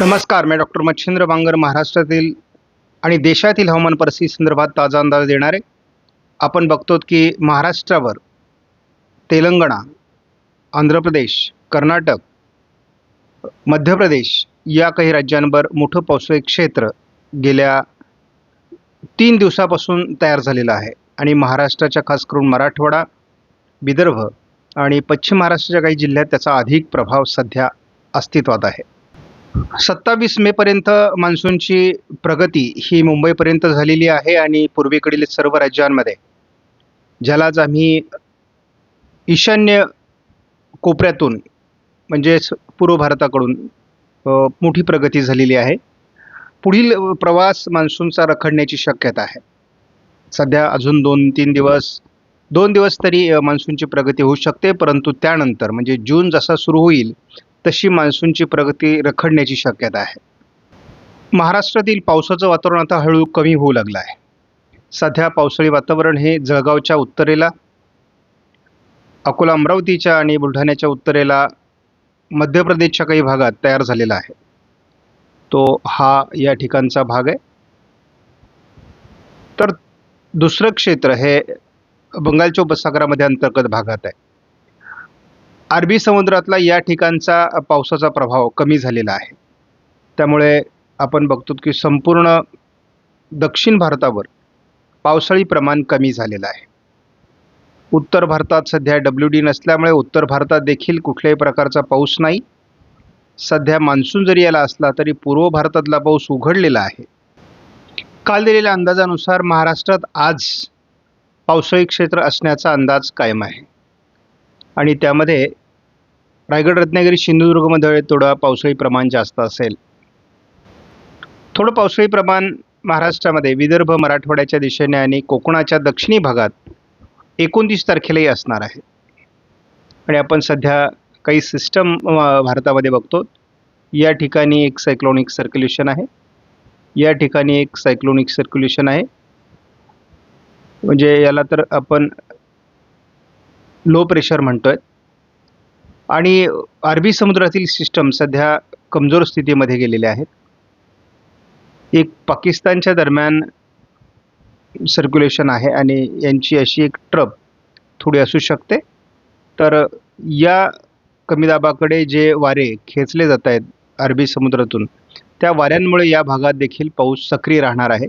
नमस्कार मी डॉक्टर मच्छिंद्र बांगर महाराष्ट्रातील आणि देशातील हवामान परिस्थिती संदर्भात ताजा अंदाज देणार. आहे आपण बघतो की महाराष्ट्रावर तेलंगणा आंध्र प्रदेश कर्नाटक मध्य प्रदेश या काही राज्यांवर मोठं पावसाळी क्षेत्र गेल्या तीन दिवसापासून तयार झालेलं आहे. आणि महाराष्ट्राच्या खास करून मराठवाडा विदर्भ आणि पश्चिम महाराष्ट्राच्या काही जिल्ह्यात त्याचा अधिक प्रभाव सध्या अस्तित्वात आहे. सत्तावीस मेपर्यंत मान्सूनची प्रगती ही मुंबईपर्यंत झालेली आहे आणि पूर्वेकडील सर्व राज्यांमध्ये. ज्यालाच आम्ही ईशान्य कोपऱ्यातून म्हणजेच पूर्व भारताकडून मोठी प्रगती झालेली आहे. पुढील प्रवास मान्सूनचा रखडण्याची शक्यता आहे. सध्या अजून दोन तीन दिवस दोन दिवस तरी मान्सूनची प्रगती होऊ शकते परंतु त्यानंतर म्हणजे जून जसा सुरू होईल तशी मान्सूनची प्रगती रखडण्याची शक्यता आहे. महाराष्ट्रातील पावसाचं वातावरण आता हळूहळू कमी होऊ लागलं आहे. सध्या पावसाळी वातावरण हे जळगावच्या उत्तरेला अकोला अमरावतीच्या आणि बुलढाण्याच्या उत्तरेला मध्य प्रदेशच्या काही भागात तयार झालेला आहे. तो हा या ठिकाणचा भाग आहे. तर दुसरं क्षेत्र हे बंगालच्या उपसागरामध्ये अंतर्गत भागात आहे. अरबी समुद्रातला या ठिकाणचा पावसाचा प्रभाव कमी झालेला आहे. त्यामुळे आपण बघतो की संपूर्ण दक्षिण भारतावर पावसाळी प्रमाण कमी झालेलं आहे. उत्तर भारतात सध्या डब्ल्यू डी नसल्यामुळे उत्तर भारतात देखील कुठल्याही प्रकारचा पाऊस नाही. सध्या मान्सून जरी याला असला तरी पूर्व भारतातला पाऊस उघडलेला आहे. काल दिलेल्या अंदाजानुसार महाराष्ट्रात आज पावसाळी क्षेत्र असण्याचा अंदाज कायम आहे. आणि त्यामध्ये रायगड रत्नागिरी सिंधुदुर्गमध्ये थोडं पावसाळी प्रमाण जास्त असेल. थोडं पावसाळी प्रमाण महाराष्ट्रामध्ये विदर्भ मराठवाड्याच्या दिशेने आणि कोकणाच्या दक्षिणी भागात एकोणतीस तारखेलाही असणार आहे. आणि आपण सध्या काही सिस्टम भारतामध्ये बघतो. या ठिकाणी एक सायक्लोनिक सर्क्युलेशन आहे. या ठिकाणी एक सायक्लोनिक सर्क्युलेशन आहे. म्हणजे याला तर आपण लो प्रेशर म्हणतोय. आणि अरबी समुद्रातील सिस्टम सध्या कमजोर स्थितीमध्ये गेलेले आहेत. एक पाकिस्तानच्या दरम्यान सर्क्युलेशन आहे आणि यांची अशी एक ट्रप थोडी असू शकते. तर या कमी दाबाकडे जे वारे खेचले जात आहेत अरबी समुद्रातून त्या वाऱ्यांमुळे या भागात देखील पाऊस सक्रिय राहणार आहे.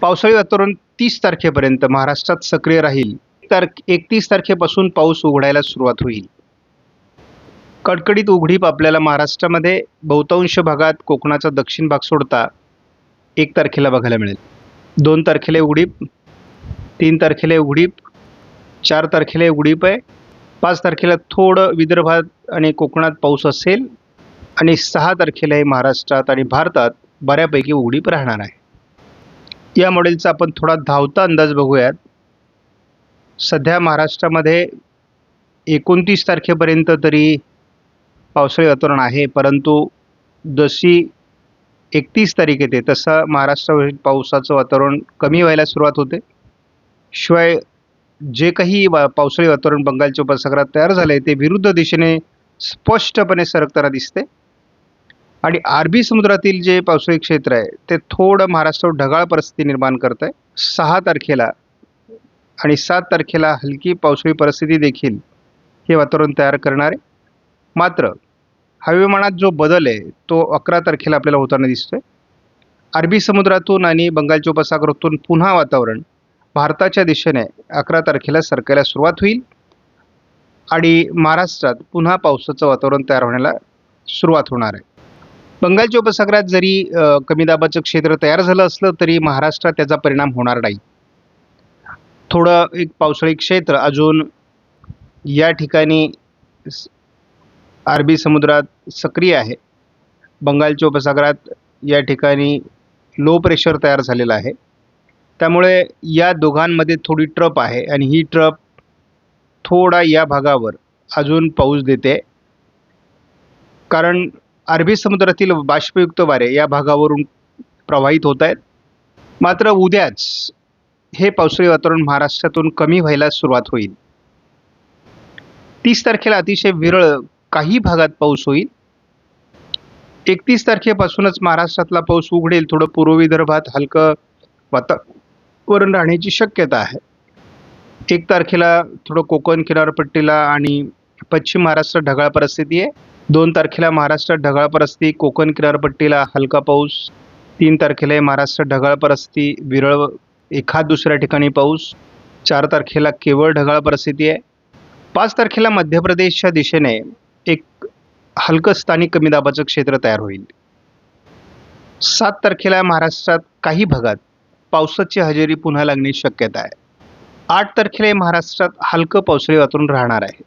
पावसाळी वातावरण तीस तारखेपर्यंत महाराष्ट्रात सक्रिय राहील तारख एकतीस तारखेपासून पाऊस उघडायला सुरुवात होईल. कडकडीत उघडीप आपल्याला महाराष्ट्रामध्ये बहुतांश भागात कोकणाचा दक्षिण भाग सोडता एक तारखेला बघायला मिळेल. दोन तारखेला उघडीप तीन तारखेला उघडीप चार तारखेला उघडीप आहे. पाच तारखेला थोडं विदर्भात आणि कोकणात पाऊस असेल आणि सहा तारखेला हे महाराष्ट्रात आणि भारतात बऱ्यापैकी उघडीप राहणार आहे. या मॉडेलचा आपण थोडा धावता अंदाज बघूयात. सध्या महाराष्ट्रामध्ये एकोणतीस तारखेपर्यंत तरी पावसाळी वातावरण आहे परंतु जशी एकतीस तारीख येते तसं महाराष्ट्रावरील पावसाचं वातावरण कमी व्हायला सुरुवात होते. शिवाय जे काही वा पावसाळी वातावरण बंगालच्या उपसागरात तयार झालं आहे ते विरुद्ध दिशेने स्पष्टपणे सरकताना दिसते. आणि अरबी समुद्रातील जे पावसाळी क्षेत्र आहे ते थोडं महाराष्ट्रावर ढगाळ परिस्थिती निर्माण करत आहे सहा तारखेला आणि सात तारखेला हलकी पावसाळी परिस्थिती देखील हे वातावरण तयार करणार. आहे मात्र हवामानात जो बदल आहे तो अकरा तारखेला आपल्याला होताना दिसतोय. अरबी समुद्रातून आणि बंगालच्या उपसागरातून पुन्हा वातावरण भारताच्या दिशेने अकरा तारखेला सरकायला सुरुवात होईल आणि महाराष्ट्रात पुन्हा पावसाचं वातावरण तयार होण्याला सुरुवात होणार आहे. बंगालच्या उपसागरात जरी कमी दाबाचं क्षेत्र तयार झालं असलं तरी महाराष्ट्रात त्याचा परिणाम होणार नाही. थोडं एक पावसाळी क्षेत्र अजून या ठिकाणी स- अरबी समुद्रात सक्रिय आहे. बंगालच्या उपसागरात या ठिकाणी लो प्रेशर तयार झालेलं आहे. त्यामुळे या दोघांमध्ये थोडी ट्रप आहे आणि ही ट्रप थोडा या भागावर अजून पाऊस देते. कारण अरबी समुद्रातील बाष्पयुक्त वारे या भागावरून प्रवाहित होत आहेत. मात्र उद्याच हे पावसाळी वातावरण महाराष्ट्रातून कमी व्हायला सुरुवात होईल. तीस तारखेला अतिशय विरळ काही भागात पाऊस होईल. एकतीस तारखेपासूनच महाराष्ट्रातला पाऊस उघडेल. थोडं पूर्व विदर्भात हलकं वातावरण राहण्याची शक्यता आहे. एक तारखेला थोडं कोकण किनारपट्टीला आणि पश्चिम महाराष्ट्र ढगाळ परिस्थिती आहे. दोन तारखेला महाराष्ट्रात ढगाळ परिस्थिती कोकण किनारपट्टीला हलका पाऊस. तीन तारखेला महाराष्ट्र ढगाळ परिस्थिती विरळ एखाद दुसऱ्या ठिकाणी पाऊस चार तारखेला केवळ ढगाळ परिस्थिती आहे. पाच तारखेला मध्य प्रदेशच्या दिशेने एक हलकं स्थानिक कमी दाबाचं क्षेत्र तयार होईल. सात तारखेला महाराष्ट्रात काही भागात पावसाची हजेरी पुन्हा लागण्याची शक्यता आहे. आठ तारखेला महाराष्ट्रात हलकं पावसाळी वातावरण राहणार आहे.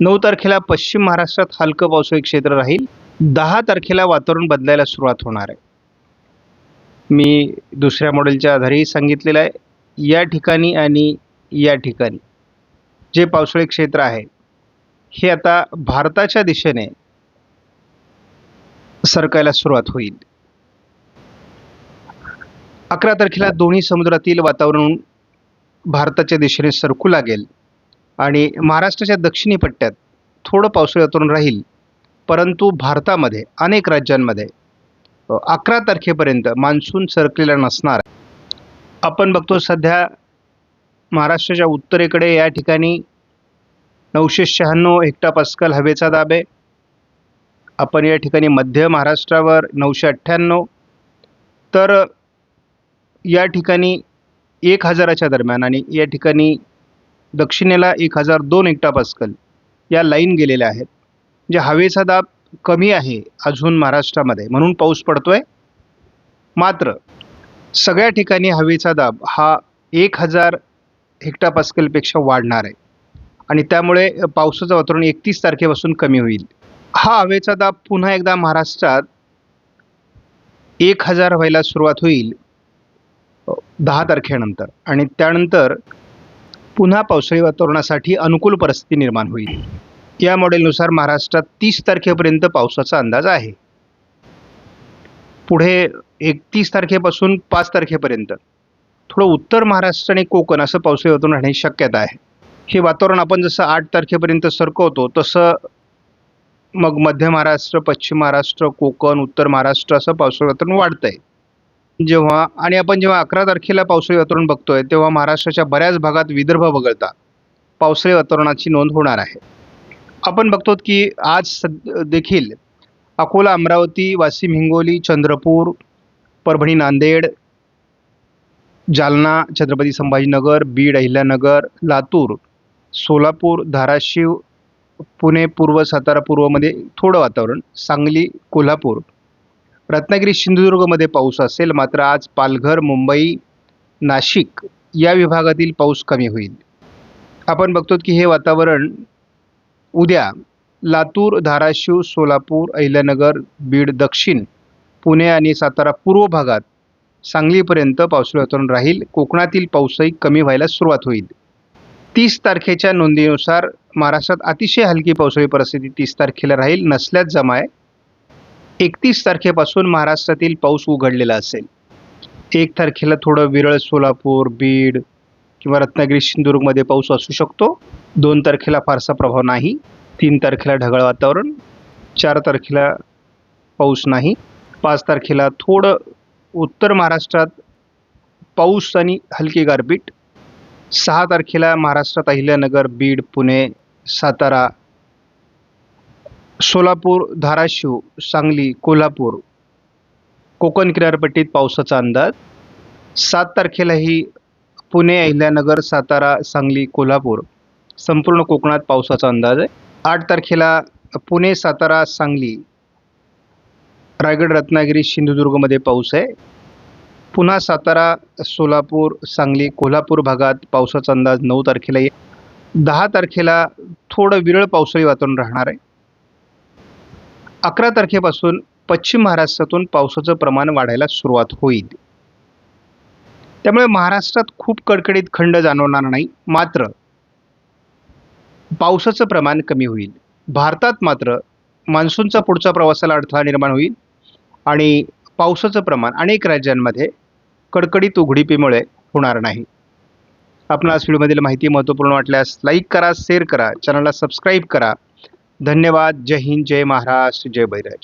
नऊ तारखेला पश्चिम महाराष्ट्रात हलकं पावसाळी क्षेत्र राहील. दहा तारखेला वातावरण बदलायला सुरुवात होणार आहे. मी दुसऱ्या मॉडेलच्या आधारेही सांगितलेलं आहे. या ठिकाणी आणि या ठिकाणी. जे पावसाळी क्षेत्र आहे. हे आता भारताच्या दिशेने सरकायला सुरुवात होईल. अकरा तारखेला दोन्ही समुद्रातील वातावरण भारताच्या दिशेने सरकू लागेल. आणि महाराष्ट्राच्या दक्षिणी पट्ट्यात थोडं पावसाळी वातावरण राहील. परंतु भारतामध्ये अनेक राज्यांमध्ये अकरा तारखेपर्यंत मान्सून सरकलेला नसणार. आपण बघतो सध्या महाराष्ट्राच्या उत्तरेकडे या ठिकाणी नऊशे शहाण्णव हेक्टापास्कल हवेचा दाब आहे. आपण या ठिकाणी मध्य महाराष्ट्रावर नऊशे अठ्ठ्याण्णव तर या ठिकाणी एक हजाराच्या दरम्यान आणि या ठिकाणी दक्षिणेला एक हजार दोन हेक्टापास्कल या लाईन गेलेल्या आहेत. जे हवेचा दाब कमी आहे अजून महाराष्ट्रामध्ये. म्हणून पाऊस पडतोय. मात्र सगळ्या ठिकाणी हवेचा दाब हा एक हजार हेक्टापास्कलपेक्षा वाढणार आहे. आणि त्यामुळे पावसाचं वातावरण एकतीस तारखेपासून कमी होईल. हा हवेचा दाब पुन्हा एकदा महाराष्ट्रात एक हजार व्हायला सुरुवात होईल दहा तारखेनंतर. आणि त्यानंतर पुन्हा पावसाळी वातावरणासाठी अनुकूल परिस्थिती निर्माण होईल. या मॉडेलनुसार महाराष्ट्रात तीस तारखेपर्यंत पावसाचा अंदाज आहे. पुढे एकतीस तारखेपासून पाच तारखेपर्यंत. थोडं उत्तर महाराष्ट्र आणि कोकण असं पावसाळी वातावरण राहण्याची शक्यता आहे. हे वातावरण आपण जसं आठ तारखेपर्यंत सरकवतो तसं मग मध्य महाराष्ट्र पश्चिम महाराष्ट्र कोकण उत्तर महाराष्ट्र असं पावसाळी वातावरण वाढतं आहे जेव्हा आणि आपण जेव्हा अकरा तारखेला पावसाळी वातावरण बघतोय तेव्हा महाराष्ट्राच्या बऱ्याच भागात विदर्भ वगळता पावसाळी वातावरणाची नोंद होणार आहे. आपण बघतो की आज सद देखील अकोला अमरावती वाशिम हिंगोली चंद्रपूर परभणी नांदेड जालना छत्रपती संभाजीनगर बीड अहिल्यानगर लातूर सोलापूर धाराशिव पुणे पूर्व सातारा पूर्वमध्ये थोडं वातावरण सांगली कोल्हापूर रत्नागिरी सिंधुदुर्गमध्ये पाऊस असेल मात्र आज पालघर मुंबई नाशिक या विभागातील पाऊस कमी होईल. आपण बघतो की हे वातावरण उद्या लातूर धाराशिव सोलापूर अहिल्यानगर बीड दक्षिण पुणे आणि सातारा पूर्व भागात सांगलीपर्यंत पावसाळी वातावरण राहील. कोकणातील पाऊसही कमी व्हायला सुरुवात होईल. तीस तारखेच्या नोंदीनुसार महाराष्ट्रात अतिशय हलकी पावसाळी परिस्थिती तीस तारखेला राहील. नसल्याच जमा आहे एकतीस तारखेपासून महाराष्ट्रातील पाऊस उघडलेला असेल. एक तारखेला थोडं विरळ सोलापूर बीड किंवा रत्नागिरी सिंधुदुर्गमध्ये पाऊस असू शकतो. दोन तारखेला फारसा प्रभाव नाही तीन तारखेला ढगाळ वातावरण चार तारखेला पाऊस नाही पाच तारखेला थोडं उत्तर महाराष्ट्रात पाऊस आणि हलकी गारपीट सहा तारखेला महाराष्ट्रात अहिल्यानगर बीड पुणे सातारा सोलापूर धाराशिव सांगली कोल्हापूर कोकण किनारपट्टीत पावसाचा अंदाज सात तारखेलाही पुणे अहिल्यानगर सातारा सांगली कोल्हापूर संपूर्ण कोकणात पावसाचा अंदाज आहे. आठ तारखेला पुणे सातारा सांगली रायगड रत्नागिरी सिंधुदुर्गमध्ये पाऊस आहे. पुन्हा सातारा सोलापूर सांगली कोल्हापूर भागात पावसाचा अंदाज नऊ तारखेला येईल दहा तारखेला थोडं विरळ पावसाळी वातावरण राहणार आहे. अकरा तारखेपासून पश्चिम महाराष्ट्रातून पावसाचं प्रमाण वाढायला सुरुवात होईल. त्यामुळे महाराष्ट्रात खूप कडकडीत खंड जाणवणार नाही. मात्र पावसाचं प्रमाण कमी होईल. भारतात मात्र मान्सूनचा पुढचा प्रवासाला अडथळा निर्माण होईल आणि पावसाचं प्रमाण अनेक राज्यांमध्ये कडकडीत उघडीपीमुळे होणार नाही. आपणास व्हिडिओमधील माहिती महत्त्वपूर्ण वाटल्यास लाईक करा शेअर करा चॅनलला सबस्क्राईब करा. धन्यवाद. जय हिंद. जय महाराष्ट्र. जय बैराज